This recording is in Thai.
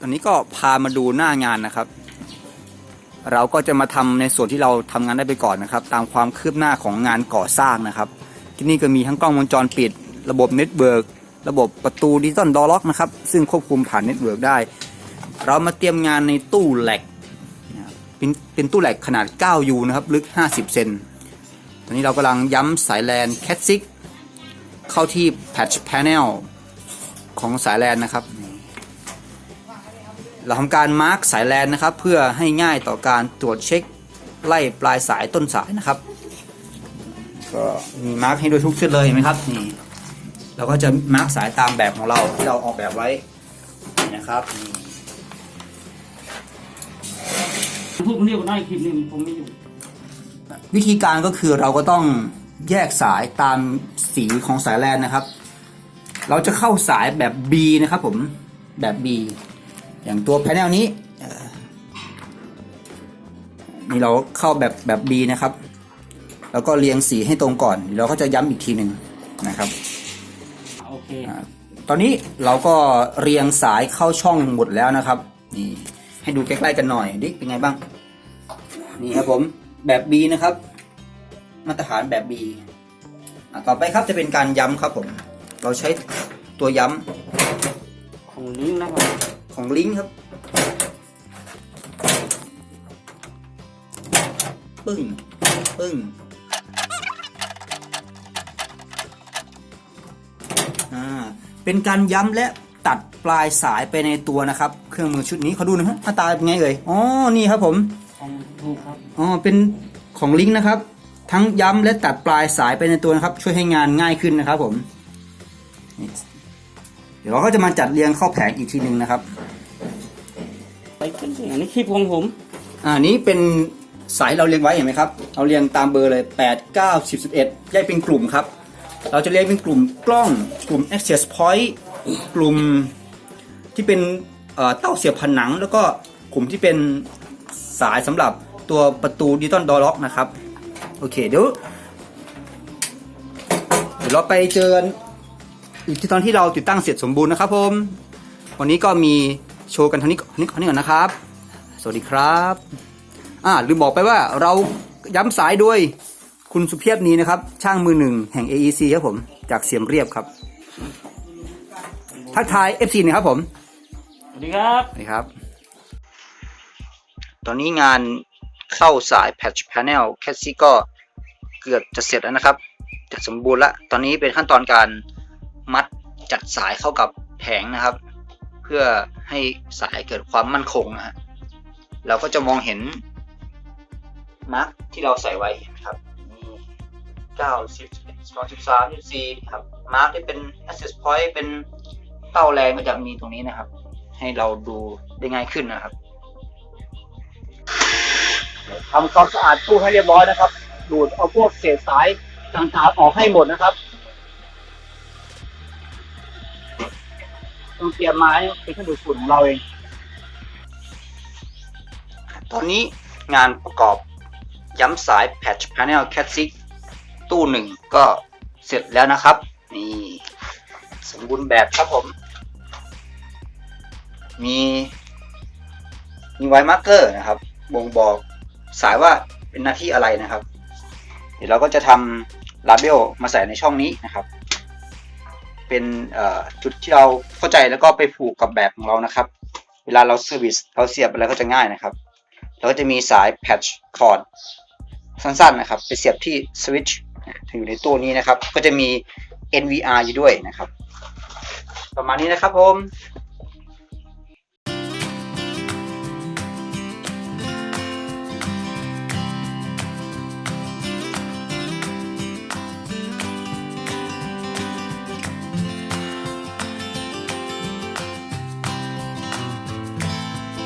ตอนนี้ก็พามาดูหน้างานนะครับ เราก็จะมาทำในส่วนที่เราทำงานได้ไปก่อนนะครับ ตามความคืบหน้าของงานก่อสร้างนะครับ ที่นี่ก็มีทั้งกล้องวงจรปิด ระบบเน็ตเวิร์กระบบประตูดิจิตอลดอล็อกนะครับ ซึ่งควบคุมผ่านเน็ตเวิร์กได้ เรามาเตรียมงานในตู้แหลกนะครับเป็นเป็นตู้แหลกขนาด 9U นะครับ ลึก 50 เซน ตอนนี้เรากำลังย้ำสายแลนแคทซิกเข้าที่แพ t ช h Panel ของสายแลนนะครับ เราทำการมาร์กสายแลนนะครับ เพื่อให้ง่ายต่อการตรวจเช็คไล่ปลายสายต้นสายนะครับก็มีมาร์กให้โดยทุกชุดเลยเห็นไหมครับนี่เราก็จะมาร์กสายตามแบบของเราที่เราออกแบบไว้นะครับนี่พูดคนเดียวก็ได้คลิปนึงผมไม่อยู่วิธีการก็คือเราก็ต้องแยกสายตามสีของสายแลนนะครับ เราจะเข้าสายแบบ B นะครับผมแบบ B อย่างตัวแผงนี้เอ่อนี่เราเข้าแบบแบบ B นะครับ แล้วก็เรียงสีให้ตรงก่อนเดี๋ยวเราก็จะย้ำอีกทีหนึ่งนะครับโอเคอ่าตอนนี้เราก็เรียงสายเข้าช่องหมดแล้วนะครับนี่ให้ดูใกล้ๆกันหน่อยดิเป็นไงบ้างนี่ครับผมแบบ B นะครับ มาตรฐานแบบ B อะต่อไปครับจะเป็นการย้ำครับผม เราใช้ตัวย้ำของลิงก์นะครับ ของลิงก์ครับ ปึ้ง ปึ้ง อ่า เป็นการย้ำและตัดปลายสายไปในตัวนะครับ เครื่องมือชุดนี้เขาดูนะฮะหน้าตาเป็นไงเอ่ย อ๋อ นี่ครับผม ของถูกครับ อ๋อ เป็นของลิงก์นะครับ ทั้งย้ำและตัดปลายสายไปในตัวนะครับ ช่วยให้งานง่ายขึ้นนะครับผมนี่เดี๋ยวเราก็จะมาจัดเรียงเข้าแผงอีกทีหนึ่งนะครับไปขึ้นสิอันนี้คลิปของผมอ่านี้เป็นสายเราเรียงไว้เห็นไหมครับเราเรียงตามเบอร์เลย 8 9 10 11แยกเป็นกลุ่มครับ เราจะเรียงเป็นกลุ่มกล้องกลุ่ม access point กลุ่มที่เป็นเอ่อเต้าเสียบผนัง แล้วก็กลุ่มที่เป็นสายสำหรับตัวประตูดิจิตอลดอล็อกนะครับ โอเคเดี๋ยวเดี๋ยวเราไปเจอกัน อีกที่ตอนที่เราติดตั้งเสร็จสมบูรณ์นะครับผม วันนี้ก็มีโชว์กันเท่านี้ก่อนเท่านี้ก่อนนะครับ สวัสดีครับอ่าลืมบอกไปว่าเราย้ำสายด้วยคุณสุเพียบนี้นะครับ ช่างมือหนึ่งแห่ง AEC ครับผม จากเสียมเรียบครับ ทักทาย FC หนะครับผม สวัสดีครับสวัสดีครับ ตอนนี้งานเข้าสาย Patch Panel แคสซี่ก็เกือบจะเสร็จแล้วนะครับ จะสมบูรณ์ละ ตอนนี้เป็นขั้นตอนการ มัดจัดสายเข้ากับแผงนะครับ เพื่อให้สายเกิดความมั่นคงนะฮะเราก็จะมองเห็นมาร์กที่เราใส่ไว้เห็นไหมครับมี9 10 12 13 14ครับมาร์กที่เป็น access point เป็นเต้าแรงก็จะมีตรงนี้นะครับ ให้เราดูได้ง่ายขึ้นนะครับทำความสะอาดตู้ให้เรียบร้อยนะครับ ดูดเอาพวกเศษสายต่างๆออกให้หมดนะครับ ต้องเตรียมไม้เป็นเครื่องดูดฝุ่นของเราเอง ตอนนี้งานประกอบย้ำสาย Patch Panel Cat 6ตู้หนึ่งก็เสร็จแล้วนะครับ นี่สมบูรณ์แบบครับผม มีมีไวมาร์เกอร์นะครับ บ่งบอกสายว่าเป็นหน้าที่อะไรนะครับ เดี๋ยวเราก็จะทำลาเบลมาใส่ในช่องนี้นะครับ เป็นจุดที่เราเข้าใจแล้วก็ไปผูกกับแบบของเรานะครับ เวลาเราเซอร์วิสเราเสียบอะไรก็จะง่ายนะครับแล้วก็จะมีสายแพทช์คอร์ดสั้นๆนะครับ ไปเสียบที่สวิตช์อยู่ในตัวนี้นะครับ ก็จะมี NVR อยู่ด้วยนะครับ ประมาณนี้นะครับผม